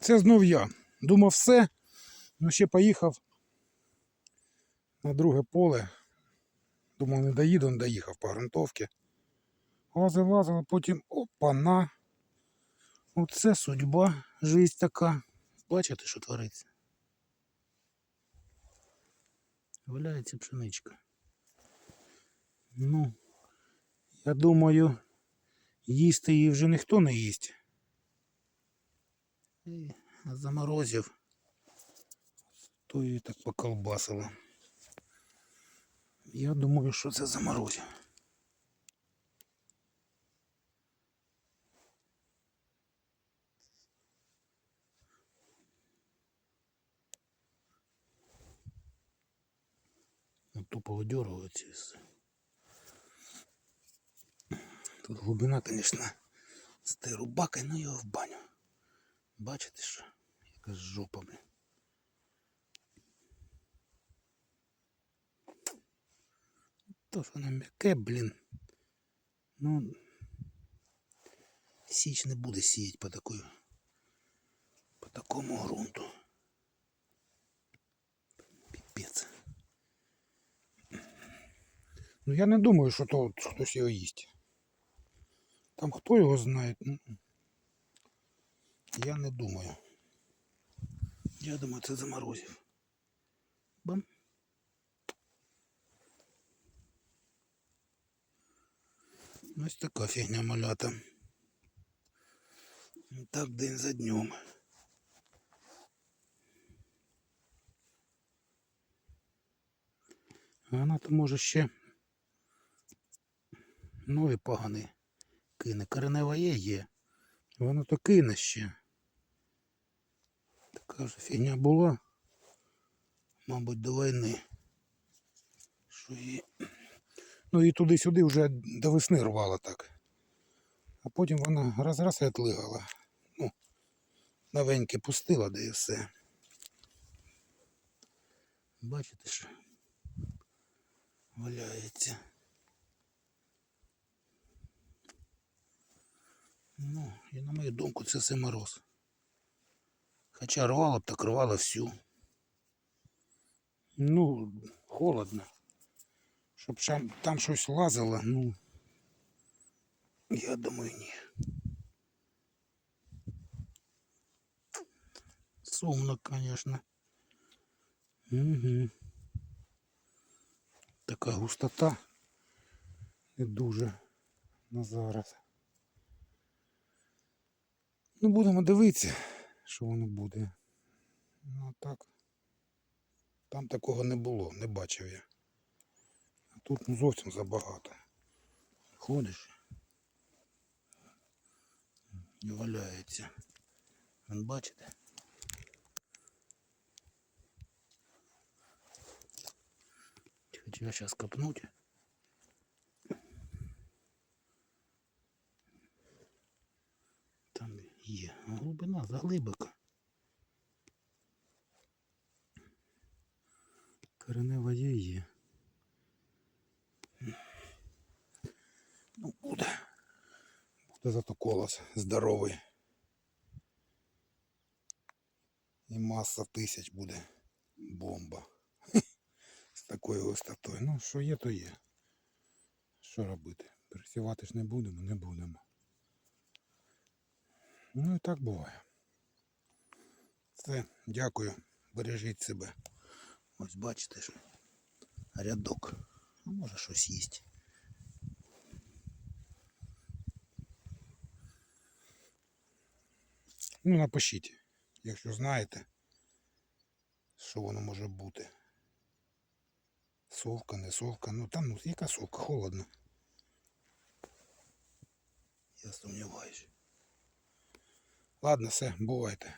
Це знов я. Думав все, ну ще поїхав на друге поле. Думав, не доїду, не доїхав по грунтовці. Лазив, лазив, потім опана. Оце судьба, жизнь така. Бачите, що твориться? Валяється пшеничка. Ну, я думаю, їсти її вже ніхто не їсть. Заморозив. То її так поколбасило. Я думаю, що це заморозив. Тупо видергивается. Тут глибина, конечно, з тією рубакою, ну його в баню. Бачите що? Яка жопа, блін. То ж воно м'яке, блін. Ну, січ не буде сіяти по такою, по такому ґрунту. Піпець. Ну я не думаю, що то хтось його їсть. Там хто його знає. Я не думаю. Я думаю, це заморозив. Бам. Ось така фігня малята. Так день за днем. А вона то може ще нові погани кине. Коренева є є. Воно то кине ще. Така фігня була. Мабуть, до війни. Що її... Ну і туди-сюди вже до весни рвала так. А потім вона раз-раз і отлигала. Ну, новеньке пустила, де і все. Бачите, що валяється. Ну, і на мою думку, це все мороз. Хоча рвала б, так рвала всю. Ну, холодно. Щоб там, щось лазило, ну. Я думаю, ні. Сумно, конечно. Угу. Така густота не дуже на зараз. Ну, будемо дивитися, що воно буде. Ну так. Там такого не було, не бачив я. А тут ну, зовсім забагато. Ходиш і валяється. Вон бачите? Хочу я зараз копнуть. Там є а глибина заглибока. Коренева є є. Ну, буде. Буде зато колос здоровий. І маса тисяч буде бомба. З такою густотою. Ну, що є, то є. Що робити? Пересівати ж не будемо, не будемо. Ну і так буває. Все, дякую. Бережіть себе. Ось бачите, що рядок. А може щось їсть. Ну, напишіть, якщо знаєте, що воно може бути. Совка, не совка. Ну там ну, яка совка, холодно. Я сумніваюся. Ладно, все, бувайте.